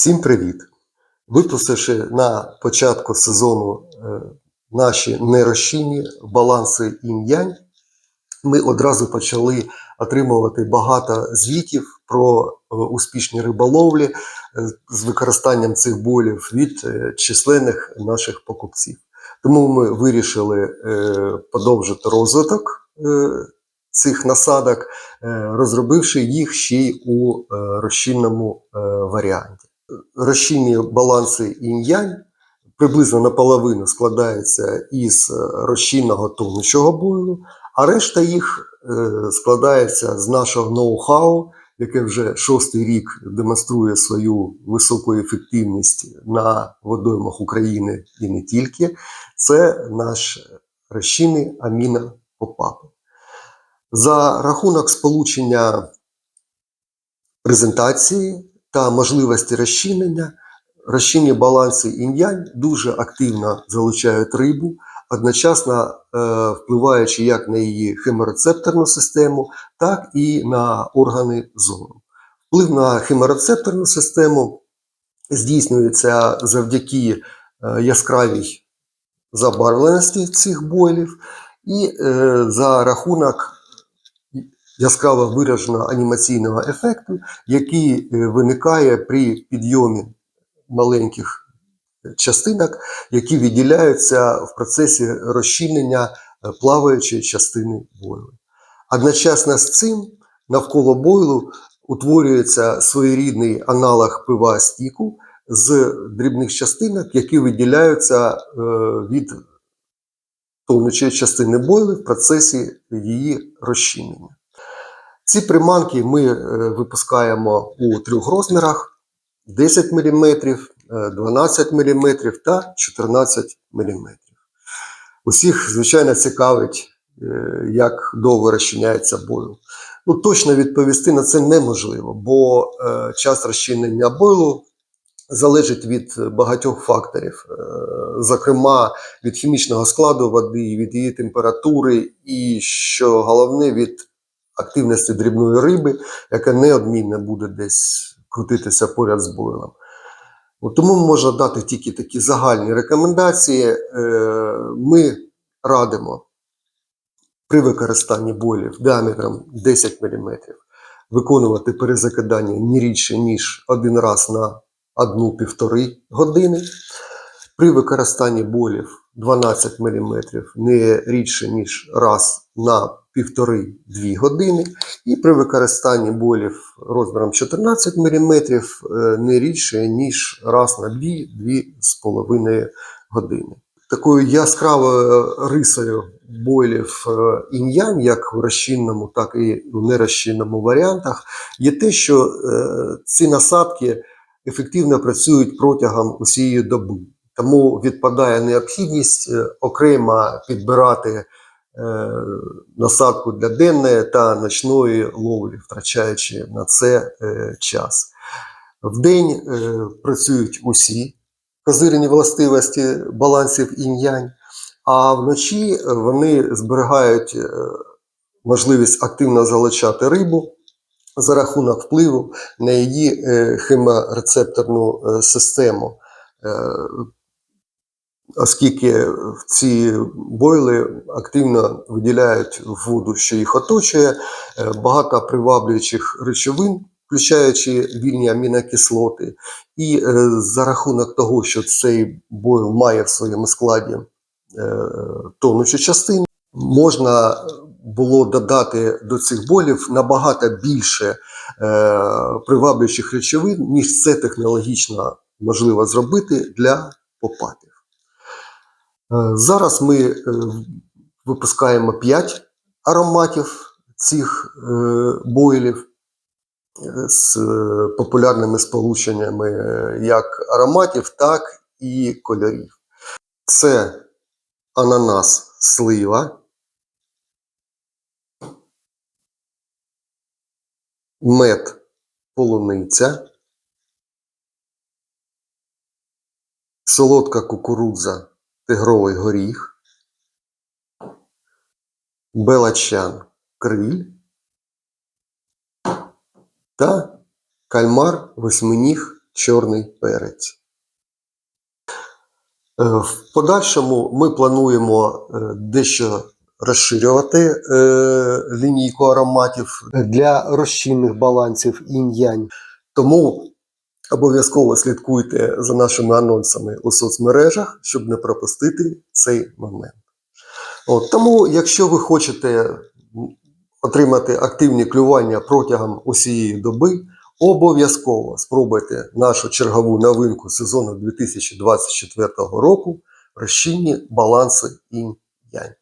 Всім привіт! Випустивши на початку сезону е, наші нерозчинні баланси інь-янь, ми одразу почали отримувати багато звітів про е, успішні риболовлі е, з використанням цих болів від численних наших покупців. Тому ми вирішили подовжити розвиток цих насадок, розробивши їх ще й у розчинному варіанті. Розчинні баланси інь-янь приблизно наполовину складаються із е, розчинного тонучого бойлу, а решта їх е, складається з нашого ноу-хау, яке вже шостий рік демонструє свою високу ефективність на водоймах України і не тільки. Це наш розчинний амінопопап. За рахунок сполучення презентації та можливості розчинення, розчинні баланси інь-янь дуже активно залучають рибу, одночасно е, впливаючи як на її хеморецепторну систему, так і на органи зору. Вплив на хеморецепторну систему здійснюється завдяки е, яскравій забарвленості цих бойлів і е, за рахунок яскраво вираженого анімаційного ефекту, який е, виникає при підйомі маленьких частинок, які відділяються в процесі розчинення е, плаваючої частини бойлу. Одночасно з цим навколо бойлу утворюється своєрідний аналог пива стіку з дрібних частинок, які виділяються е, від тонучої частини бойли в процесі її розчинення. Ці приманки ми е, випускаємо у трьох розмірах: 10 мм, 12 мм та 14 мм. Усіх, звичайно, цікавить, е, як довго розчиняється бойл. Ну, точно відповісти на це неможливо, бо е, час розчинення бойлу залежить від багатьох факторів, зокрема від хімічного складу води, від її температури, і що головне від активності дрібної риби, яка неодмінно буде десь крутитися поряд з бойлом. Тому можна дати тільки такі загальні рекомендації. Е, Ми радимо при використанні бойлів діаметром 10 мм виконувати перезакидання не рідше, ніж один раз на 1-1,5 години. При використанні болів 12 мм не рідше, ніж раз на 1,5-2 години. І при використанні болів розміром 14 мм не рідше, ніж раз на 2-2,5 години. Такою яскравою рисою бойлів е, інь-янь, як в розчинному, так і в нерозчинному варіантах, є те, що е, ці насадки ефективно працюють протягом усієї доби. Тому відпадає необхідність е, окремо підбирати е, насадку для денної та ночної ловлі, втрачаючи на це е, час. Вдень е, працюють усі козирні властивості балансів інь-янь, а вночі вони зберігають е, можливість активно залучати рибу за рахунок впливу на її е, хеморецепторну е, систему. Оскільки ці бойли активно виділяють воду, що їх оточує, е, багато приваблюючих речовин, включаючи вільні амінокислоти, і е, за рахунок того, що цей бойл має в своєму складі е, тонучу частину, можна було додати до цих болів набагато більше е, приваблюючих речовин, ніж це технологічно можливо зробити для попатів. Е, Зараз ми е, випускаємо 5 ароматів цих е, бойлів з популярними сполученнями як ароматів, так і кольорів. Це ананас слива, мед полуниця, солодка кукурудза тигровий горіх, белачан криль та кальмар восьминіг чорний перець. Е, В подальшому ми плануємо е, дещо розширювати е, лінійку ароматів для розчинних балансів інь-янь. Тому обов'язково слідкуйте за нашими анонсами у соцмережах, щоб не пропустити цей момент. От, тому, якщо ви хочете отримати активні клювання протягом усієї доби, обов'язково спробуйте нашу чергову новинку сезону 2024 року розчинні баланси інь-янь.